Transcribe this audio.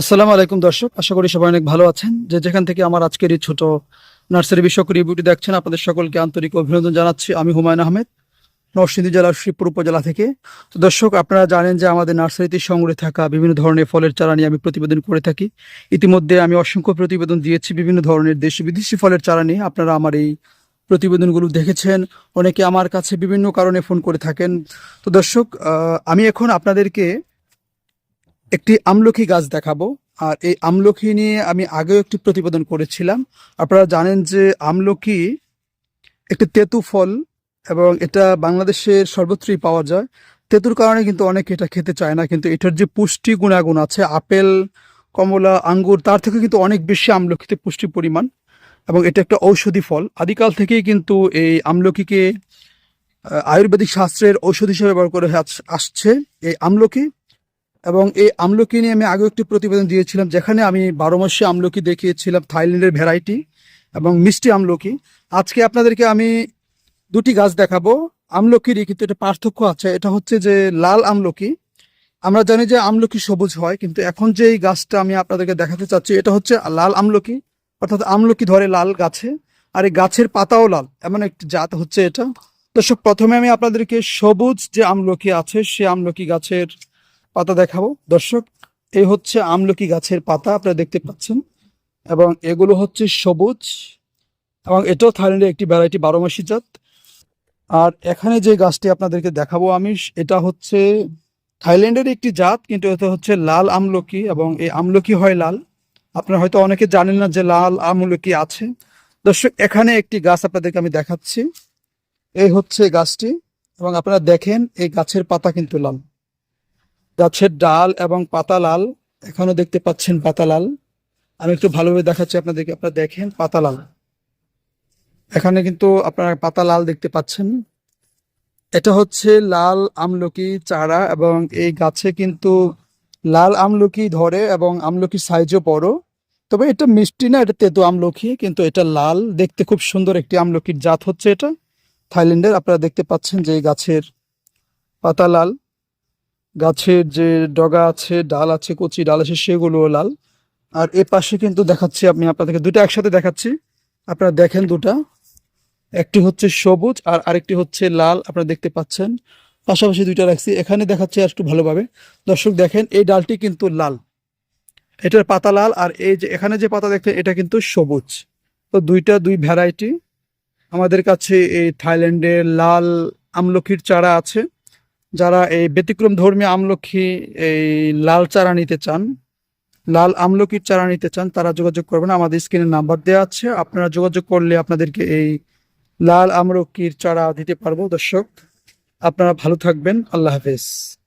আসসালামু আলাইকুম দর্শক, আশা করি সবাই অনেক ভালো আছেন। যে যেখান থেকে আমার আজকের এই ছোট নার্সারি বিষয়ক রিভিউটি দেখছেন, আপনাদের সকলকে আন্তরিক অভিনন্দন জানাচ্ছি। আমি হুমায়ুন আহমেদ, নরসিংদী জেলার শ্রীপুর উপজেলা থেকে। তো দর্শক, আপনারা জানেন যে আমাদের নার্সারিতে সংগ্রহে থাকা বিভিন্ন ধরনের ফলের চারা নিয়ে আমি প্রতিবেদন করে থাকি। ইতিমধ্যে আমি অসংখ্য প্রতিবেদন দিয়েছি বিভিন্ন ধরনের দেশি বিদেশি ফলের চারা নিয়ে। আপনারা আমার এই প্রতিবেদনগুলো দেখেছেন। অনেকে আমার কাছে বিভিন্ন কারণে ফোন করে থাকেন। তো দর্শক আমি এখন আপনাদেরকে একটি আমলকি গাছ দেখাবো। আর এই আমলকি নিয়ে আমি আগেও একটি প্রতিবেদন করেছিলাম। আপনারা জানেন যে আমলকি একটি তেতু ফল এবং এটা বাংলাদেশের সর্বত্রই পাওয়া যায়। তেতুর কারণে কিন্তু অনেকে এটা খেতে চায় না, কিন্তু এটার যে পুষ্টি গুণাগুণ আছে, আপেল, কমলা, আঙ্গুর, তার থেকে কিন্তু অনেক বেশি আমলকিতে পুষ্টি পরিমাণ এবং এটা একটা ঔষধি ফল। আদিকাল থেকেই কিন্তু এই আমলকিকে আয়ুর্বেদিক শাস্ত্রের ঔষধ হিসেবে ব্যবহার করে আস- আসছে। এই আমলকি এবং এই আমলকি নিয়ে আমি আগেও একটি প্রতিবেদন দিয়েছিলাম, যেখানে আমি বারো মাসে আমলকি দেখিয়েছিলাম থাইল্যান্ডের ভ্যারাইটি এবং মিষ্টি আমলকি। আজকে আপনাদেরকে আমি দুটি গাছ দেখাবো। আমলকিরই কিন্তু এটা পার্থক্য আছে, এটা হচ্ছে যে লাল আমলকি। আমরা জানি যে আমলকি সবুজ হয়, কিন্তু এখন যে এই গাছটা আমি আপনাদেরকে দেখাতে চাচ্ছি, এটা হচ্ছে লাল আমলকি, অর্থাৎ আমলকি ধরে লাল গাছে, আর এই গাছের পাতাও লাল, এমন একটি জাত হচ্ছে এটা। দর্শক, প্রথমে আমি আপনাদেরকে সবুজ যে আমলকি আছে, সে আমলকি গাছের পাতা দেখাবো। দর্শক, এই হচ্ছে আমলকি গাছের পাতা, আপনারা দেখতে পাচ্ছেন। এবং এগুলো হচ্ছে সবুজ এবং এটাও থাইল্যান্ডের একটি ভ্যারাইটি বারো মাসি জাত। আর এখানে যে গাছটি আপনাদেরকে দেখাবো আমি, এটা হচ্ছে থাইল্যান্ডের একটি জাত, কিন্তু এটা হচ্ছে লাল আমলকি এবং এই আমলকি হয় লাল। আপনারা হয়তো অনেকে জানেন না যে লাল আমলকি আছে। দর্শক, এখানে একটি গাছ আপনাদেরকে আমি দেখাচ্ছি। এই হচ্ছে গাছটি এবং আপনারা দেখেন এই গাছের পাতা কিন্তু লাল। গাছের ডাল এবং পাতা লাল। এখনও দেখতে পাচ্ছেন পাতা লাল। আমি একটু ভালোভাবে দেখাচ্ছি আপনাদেরকে, আপনারা দেখেন পাতা লাল। এখানে কিন্তু আপনারা পাতা লাল দেখতে পাচ্ছেন। এটা হচ্ছে লাল আমলকি চারা এবং এই গাছে কিন্তু লাল আমলকি ধরে এবং আমলকি সাইজও বড়। তবে এটা মিষ্টি না, এটা তেতো আমলকি, কিন্তু এটা লাল। দেখতে খুব সুন্দর একটি আমলকির জাত হচ্ছে এটা। থাইল্যান্ডের আপনারা দেখতে পাচ্ছেন যে এই গাছের পাতা লাল। গাছের যে ডগা আছে, ডাল আছে, কচি ডাল আছে সেগুলো লাল। আর এ পাশে কিন্তু দেখাচ্ছি, আমি আপনাদেরকে দুটো একসাথে দেখাচ্ছি। আপনারা দেখেন দুটা। একটি হচ্ছে সবুজ আর আরেকটি হচ্ছে লাল, আপনারা দেখতে পাচ্ছেন। পাশাপাশি দুইটা রাখছি। এখানে দেখাচ্ছি আর একটু ভালোভাবে। দর্শক, দেখেন, এই ডালটি কিন্তু লাল। এটার পাতা লাল আর এই যে, এখানে যে পাতা দেখতে এটা কিন্তু সবুজ। তো দুইটা, দুই ভ্যারাইটি। আমাদের কাছে এই থাইল্যান্ডের লাল আমলকির চারা আছে। যারা এই ব্যতিক্রম ধর্মী আমলক্ষী এই লাল চারা নিতে চান, লাল আমলকির চারা নিতে চান, তারা যোগাযোগ করবেন। আমাদের স্ক্রিনে নাম্বার দেওয়া আছে। আপনারা যোগাযোগ করলে আপনাদেরকে এই লাল আমলকির চারা দিতে পারব। দর্শক, আপনারা ভালো থাকবেন। আল্লাহ হাফেজ।